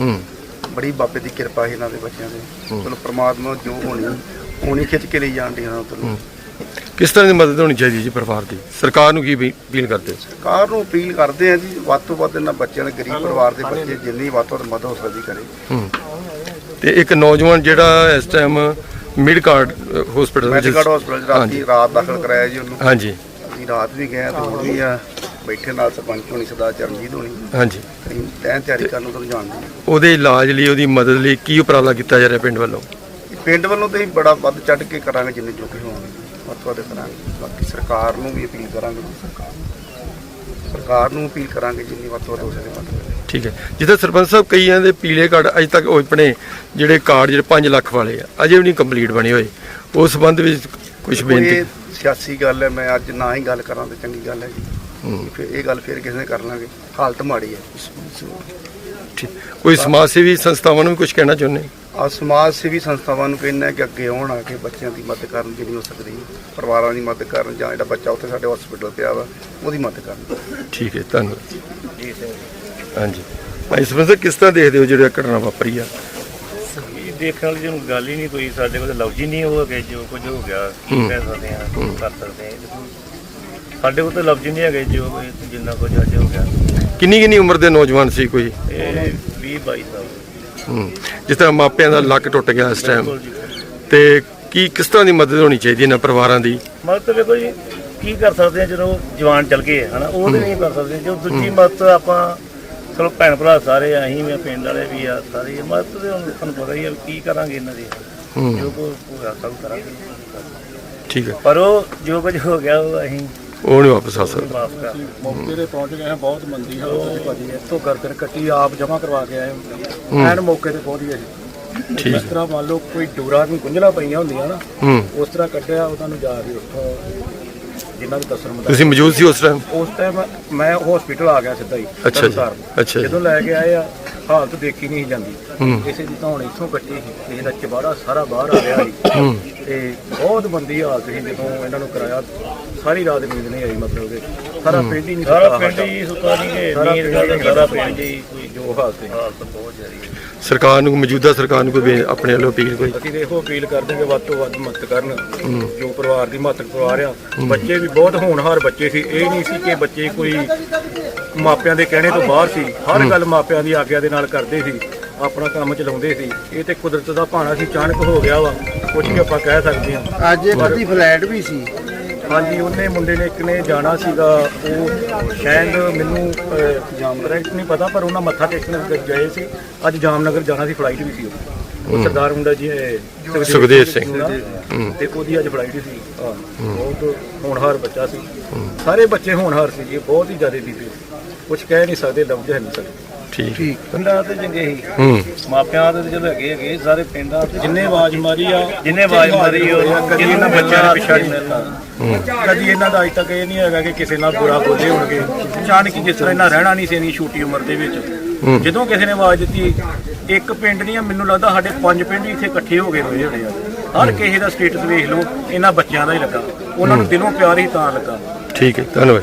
ਹੂੰ। ਬੜੀ ਬਾਬੇ ਦੀ ਕਿਰਪਾ ਹੈ ਇਹਨਾਂ ਦੇ ਬੱਚਿਆਂ ਦੇ। ਚਲੋ ਪ੍ਰਮਾਤਮਾ ਜੋ ਹੋਣੀ ਹੋਣੀ ਖਿੱਚ ਕੇ ਲਈ ਜਾਣ ਦੀ ਇਹਨਾਂ ਤੋਂ ਕਿਸ ਤਰ੍ਹਾਂ ਦੀ ਮਦਦ ਹੋਣੀ ਚਾਹੀਦੀ ਜੀ ਪਰਿਵਾਰ ਦੀ? ਸਰਕਾਰ ਨੂੰ ਕੀ ਅਪੀਲ ਕਰਦੇ? ਸਰਕਾਰ ਨੂੰ ਅਪੀਲ ਕਰਦੇ ਆ ਜੀ ਵੱਧ ਤੋਂ ਵੱਧ ਇਹਨਾਂ ਬੱਚਿਆਂ ਦੇ ਗਰੀਬ ਪਰਿਵਾਰ ਦੇ ਬੱਚੇ ਜਿੰਨੀ ਵੱਧ ਤੋਂ ਵੱਧ ਮਦਦ ਹੋ ਸਕਦੀ ਕਰੇ। ਤੇ ਇੱਕ ਨੌਜਵਾਨ ਜਿਹੜਾ ਇਸ ਟਾਈਮ ਮਿਡ ਕਾਰਡ ਹਸਪੀਟਲ ਵਿੱਚ ਮੈਡੀਕਲ ਹਸਪੀਟਲ ਰਾਤੀ ਰਾਤ ਦਾਖਲ ਕਰਾਇਆ ਜੀ ਉਹਨੂੰ। ਹਾਂਜੀ। ਅਸੀਂ ਰਾਤ ਵੀ ਗਏ ਤੇ ਹੁਣ ਵੀ ਆ। ਬੈਠੇ ਨਾਲ ਸਰਪੰਚ ਹੋਣੀ ਸਰਦਾਰ ਚਰਨਜੀਤ ਹੋਣੀ। ਹਾਂਜੀ। ਅਸੀਂ ਤੈਨ ਤਿਆਰੀ ਕਰਨ ਨੂੰ ਤੁਹਾਨੂੰ ਜਾਣਦੇ। ਹਾਂ ਉਹਦੇ ਇਲਾਜ ਲਈ ਉਹਦੀ ਮਦਦ ਲਈ ਕੀ ਉਪਰਾਲਾ ਕੀਤਾ ਜਾ ਰਿਹਾ ਪਿੰਡ ਵੱਲੋਂ? ਪਿੰਡ ਵੱਲੋਂ ਤੇ ਬੜਾ ਵੱਧ ਚੜ ਕੇ ਕਰਾਂਗੇ ਜਿੰਨੇ ਜੋਗੇ ਹੋਣਗੇ। ਵੱਧ ਵੱਧ ਕਰਾਂਗੇ। ਬਾਕੀ ਸਰਕਾਰ ਨੂੰ ਵੀ ਅਪੀਲ ਕਰਾਂਗੇ। ਸਰਕਾਰ ਨੂੰ ਅਪੀਲ ਕਰਾਂਗੇ ਜਿੰਨੀ ਵੱਧ ਤੋਂ ਵੱਧ ਹੋ ਸਕੇ ਮਦਦ ਕਰੇ ਠੀਕ ਹੈ। ਜਿੱਦਾਂ ਸਰਪੰਚ ਸਾਹਿਬ ਕਈਆਂ ਦੇ ਪੀਲੇ ਕਾਰਡ ਅਜੇ ਤੱਕ ਉਹ ਆਪਣੇ ਜਿਹੜੇ ਕਾਰਡ ਜਿਹੜੇ 5 ਲੱਖ ਵਾਲੇ ਆ ਅਜੇ ਵੀ ਨਹੀਂ ਕੰਪਲੀਟ ਬਣੇ ਹੋਏ। ਉਸ ਸੰਬੰਧ ਵਿੱਚ ਕੁਝ ਬੇਨਤੀ ਇਹ ਸਿਆਸੀ ਗੱਲ ਹੈ। ਮੈਂ ਅੱਜ ਨਾ ਹੀ ਗੱਲ ਕਰਾਂ ਤੇ ਚੰਗੀ ਗੱਲ ਹੈ ਜੀ। ਫਿਰ ਇਹ ਗੱਲ ਫਿਰ ਕਿਸੇ ਨੇ ਕਰ ਲਾਂਗੇ। ਹਾਲਤ ਮਾੜੀ ਹੈ। ਠੀਕ। ਕੋਈ ਸਮਾਜ ਸੇਵੀ ਸੰਸਥਾਵਾਂ ਨੂੰ ਕੁਝ ਕਹਿਣਾ ਚਾਹੁੰਦੇ? ਆ ਸਮਾਜ ਸੇਵੀ ਸੰਸਥਾਵਾਂ ਨੂੰ ਕਹਿੰਦਾ ਕਿ ਅੱਗੇ ਆਉਣ ਆ ਕੇ ਬੱਚਿਆਂ ਦੀ ਮਦਦ ਕਰਨ ਜਿੰਨੀ ਹੋ ਸਕਦੀ ਪਰਿਵਾਰਾਂ ਦੀ ਮਦਦ ਕਰਨ ਜਾਂ ਜਿਹੜਾ ਬੱਚਾ ਉੱਥੇ ਸਾਡੇ ਹਸਪੀਟਲ ਪਿਆ ਵਾ ਉਹਦੀ ਮਦਦ ਕਰਨ। ਠੀਕ ਹੈ ਧੰਨਵਾਦ ਹਾਂਜੀ। ਭਾਈ ਸਰਪੰਚ ਸਾਹਿਬ ਕਿਸ ਤਰ੍ਹਾਂ ਦੇਖਦੇ ਹੋ ਜਿਹੜੀ ਇਹ ਘਟਨਾ ਵਾਪਰੀ ਆ? ਇਹ ਦੇਖਣ ਵਾਲੀ ਜਿਹਨੂੰ ਗੱਲ ਹੀ ਨਹੀਂ ਕੋਈ ਸਾਡੇ ਕੋਲ ਲਫ਼ਜ਼ ਹੀ ਨਹੀਂ ਹੋ ਗਏ ਜੋ ਕੁਝ ਹੋ ਗਿਆ। ਕੀ। ਕਹਿ ਸਕਦੇ ਆ ਕੀ ਕਰ ਸਕਦੇ ਆ ਸਾਡੇ ਕੋਲ ਤਾਂ ਲਫ਼ਜ਼ ਹੀ ਨਹੀਂ ਹੈਗੇ ਜੋ ਜਿੰਨਾ ਕੁਝ ਅੱਜ ਹੋ ਗਿਆ। ਕਿੰਨੀ ਕਿੰਨੀ ਉਮਰ ਦੇ ਨੌਜਵਾਨ ਸੀ ਕੋਈ? ਇਹ 20 22 ਸਾਲ। ਹੂੰ, ਜਿਸ ਤਰ੍ਹਾਂ ਮਾਪਿਆਂ ਦਾ ਲੱਕ ਟੁੱਟ ਗਿਆ ਇਸ ਟਾਈਮ ਬਿਲਕੁਲ ਜੀ। ਤੇ ਕੀ ਕਿਸ ਤਰ੍ਹਾਂ ਦੀ ਮਦਦ ਹੋਣੀ ਚਾਹੀਦੀ ਇਹਨਾਂ ਪਰਿਵਾਰਾਂ ਦੀ? ਮਦਦ ਵੇਖੋ ਜੀ ਕੀ ਕਰ ਸਕਦੇ ਆ ਜਦੋਂ ਜਵਾਨ ਚਲ ਗਏ ਹਨਾ? ਉਹ ਤੇ ਨਹੀਂ ਕਰ ਸਕਦੇ। ਜੋ ਦੂਜੀ ਮਦਦ ਆਪਾਂ ਚਲੋ ਭੈਣ ਭਰਾ ਸਾਰੇ ਆ, ਅਸੀਂ ਵੀ ਆ, ਪਿੰਡ ਵਾਲੇ ਵੀ ਆ ਸਾਰੇ ਆ। ਮਦਦ ਦੇ ਹੁਣ ਤੁਹਾਨੂੰ ਪਤਾ ਹੀ ਆ ਵੀ ਕੀ ਕਰਾਂਗੇ ਇਹਨਾਂ ਦੀ। ਹੂੰ। ਜੋ ਕੋ ਹੋਇਆ ਸਭ ਕਰਾਂਗੇ। ਠੀਕ ਹੈ। ਪਰ ਉਹ ਜੋ ਕੁਝ ਹੋ ਗਿਆ ਉਹ ਅਸੀਂ ਉਹ ਨਹੀਂ ਵਾਪਸ ਆ ਸਕਦਾ। ਮੌਕੇ ਤੇ ਪਹੁੰਚ ਗਏ ਹਾਂ ਬਹੁਤ ਮੰਦੀ ਹਾਲਤ ਸੀ ਭਾਜੀ। ਇੱਥੋਂ ਕਰਕੇ ਕੱਟੀ ਆਪ ਜਮ੍ਹਾਂ ਕਰਵਾ ਕੇ ਆਏ ਹੂੰ। ਐਨ ਮੌਕੇ ਤੇ ਪਹੁੰਚ ਗਏ ਸੀ। ਠੀਕ। ਇਸ ਤਰ੍ਹਾਂ ਮੰਨ ਲਓ ਕੋਈ ਡੋਰਾ ਨੂੰ ਗੁੰਝਲਾ ਪਈਆਂ ਹੁੰਦੀਆਂ ਨਾ ਹੂੰ। ਉਸ ਤਰ੍ਹਾਂ ਕੱਢਿਆ ਉਹਨਾਂ ਨੂੰ ਜਾ ਕੇ ਉੱਥੋਂ ਜਿਨ੍ਹਾਂ ਦੱਸਣ ਮੁਤਾਬਕ। ਤੁਸੀਂ ਮੌਜੂਦ ਸੀ ਉਸ ਟਾਈਮ ਉਸ ਟਾਈਮ ਮੈਂ ਹਸਪੀਟਲ ਆ ਗਿਆ ਸਿੱਧਾ ਹੀ ਅੱਛਾ ਜੀ, ਤਰਨਤਾਰਨ। ਅੱਛਾ ਜੀ। ਜਦੋਂ ਲੈ ਕੇ ਆਏ ਆ ਹਾਲਤ ਦੇਖੀ ਨਹੀਂ ਜਾਂਦੀ। ਹੂੰ। ਕਿਸੇ ਦੀ ਤਾਂ ਹੁਣ ਇੱਥੋਂ ਕੱਟੀ ਸੀ ਕਿਸੇ ਦਾ ਚਬਾੜਾ ਸਾਰਾ ਬਾਹਰ ਆ ਰਿਹਾ ਸੀ। ਹੂੰ। ਤੇ ਬਹੁਤ ਮੰਦੀ ਹਾਲਤ ਸੀ ਜਦੋਂ ਇਹਨਾਂ ਨੂੰ ਕਰਾਇਆ। ਸਾਰੀ ਰਾਤ ਨੀਂਦ ਨਹੀਂ ਆਈ ਮਤਲਬ ਕਿ ਸਾਰਾ ਪਿੰਡ ਹੀ ਨਹੀਂ ਸਾਰਾ ਸੁੱਤਾ ਪਿੰਡ। ਹੀ ਸੁੱਤਾ ਨਹੀਂ ਸਾਰਾ ਨੀਂਦ ਗੱਲ ਹੀ ਸਾਰਾ ਪਿੰਡ ਹੀ ਕੋਈ ਜੋ ਹਾਲਤ ਸੀ। ਹਾਲਤ ਬਹੁਤ ਜ਼ਿਆਦੀ ਹੈ। ਸਰਕਾਰ ਨੂੰ ਮੌਜੂਦਾ ਸਰਕਾਰ ਨੂੰ ਕੋਈ ਬੇ- ਆਪਣੇ ਵੱਲੋਂ ਅਪੀਲ ਕੋਈ? ਅਸੀਂ ਦੇਖੋ ਅਪੀਲ ਕਰਦੇ ਕਿ ਵੱਧ ਤੋਂ ਵੱਧ ਮਦਦ ਕਰਨ। ਜੋ ਪਰਿਵਾਰ ਦੀ ਮਦਦ ਪਰਿਵਾਰ ਆ ਬੱਚੇ ਵੀ ਬਹੁਤ ਹੋਣਹਾਰ ਬੱਚੇ ਸੀ। ਇਹ ਨਹੀਂ ਸੀ ਕਿ ਬੱਚੇ ਕੋਈ ਮਾਪਿਆਂ ਦੇ ਕਹਿਣੇ ਤੋਂ ਬਾਹਰ ਸੀ। ਹਰ ਗੱਲ ਮਾਪਿਆਂ ਦੀ ਆਗਿਆ ਦੇ ਨਾਲ ਕਰਦੇ ਸੀ। ਆਪਣਾ ਕੰਮ ਚਲਾਉਂਦੇ ਸੀ। ਇਹ ਤੇ ਕੁਦਰਤ ਦਾ ਭਾਣਾ ਸੀ। ਅਚਾਨਕ ਹੋ ਗਿਆ ਵਾ। ਕੁਝ ਵੀ ਆਪਾਂ ਕਹਿ ਸਕਦੇ ਹਾਂ। ਅੱਜ ਇੱਕ ਅੱਧੀ ਫਲੈਟ ਵੀ ਸੀ। ਹਾਂਜੀ ਉਹਨੇ ਮੁੰਡੇ ਨੇ ਇੱਕ ਨੇ ਜਾਣਾ ਸੀਗਾ ਉਹ ਸ਼ਾਇਦ ਮੈਨੂੰ ਜਾਮਨਗਰ ਨਹੀਂ ਪਤਾ ਪਰ ਉਹਨਾਂ ਮੱਥਾ ਟੇਕਣ ਗਏ ਸੀ। ਅੱਜ ਜਾਮਨਗਰ ਜਾਣਾ ਸੀ ਫਲਾਈਟ ਵੀ ਸੀ ਉਹ। ਉਹ ਸਰਦਾਰ ਮੁੰਡਾ ਜੀ ਸੁਖਦੇਵ ਸਿੰਘ। ਤੇ ਉਹਦੀ ਅੱਜ ਫਲਾਈਟ ਸੀ। ਬਹੁਤ ਹੋਣਹਾਰ ਬੱਚਾ ਸੀ। ਸਾਰੇ ਬੱਚੇ ਹੋਣਹਾਰ ਸੀ ਜੀ ਬਹੁਤ ਹੀ ਜ਼ਿਆਦਾ ਸੀ ਕੁਝ ਕਹਿ ਨਹੀਂ ਸਕਦੇ ਲਫ਼ਜ਼ ਹੈ ਨਹੀਂ ਸਕਦੇ ਠੀਕ। ਪਿੰਡਾਂ ਤੇ ਚੰਗੇ ਸੀ। ਹੂੰ। ਮਾਪਿਆਂ ਦੇ ਤੇ ਜਦੋਂ ਹੈਗੇ ਹੈਗੇ ਸਾਰੇ ਪਿੰਡਾਂ ਤੇ ਜਿੰਨੇ ਆਵਾਜ਼ ਮਾਰੀ ਆ ਜਿੰਨੇ ਆਵਾਜ਼ ਮਾਰੀ ਉਹ ਕਦੀ ਇਹਨਾਂ ਬੱਚਿਆਂ ਨੇ ਪਿਛਾੜੀ ਨਹੀਂ ਕਦੀ ਇਹਨਾਂ ਦਾ ਅੱਜ ਤੱਕ ਇਹ ਨਹੀਂ ਹੈਗਾ ਕਿ ਕਿਸੇ ਨਾਲ ਬੁਰਾ ਬੋਲੇ ਹੋਣਗੇ। ਅਚਾਨਕ ਜਿਸ ਤਰ੍ਹਾਂ ਇਹਨਾਂ ਰਹਿਣਾ ਨਹੀਂ ਸੀ ਇੰਨੀ ਛੋਟੀ ਉਮਰ ਦੇ ਵਿੱਚ। ਜਦੋਂ ਕਿਸੇ ਨੇ ਆਵਾਜ਼ ਦਿੱਤੀ ਇੱਕ ਪਿੰਡ ਦੀਆਂ ਮੈਨੂੰ ਲੱਗਦਾ ਸਾਡੇ ਪੰਜ ਪਿੰਡ ਹੀ ਇੱਥੇ ਇਕੱਠੇ ਹੋ ਗਏ ਹੋਏ ਹੋਣੇ ਆ। ਹਰ ਕਿਸੇ ਦਾ ਸਟੇਟਸ ਵੇਖ ਲਓ ਇਹਨਾਂ ਬੱਚਿਆਂ ਦਾ ਹੀ ਲੱਗਾ। ਉਹਨਾਂ ਨੂੰ ਦਿਲੋਂ ਪਿਆਰ ਹੀ ਤਾਂ ਲੱਗਾ। ਠੀਕ ਹੈ ਧੰਨਵਾਦ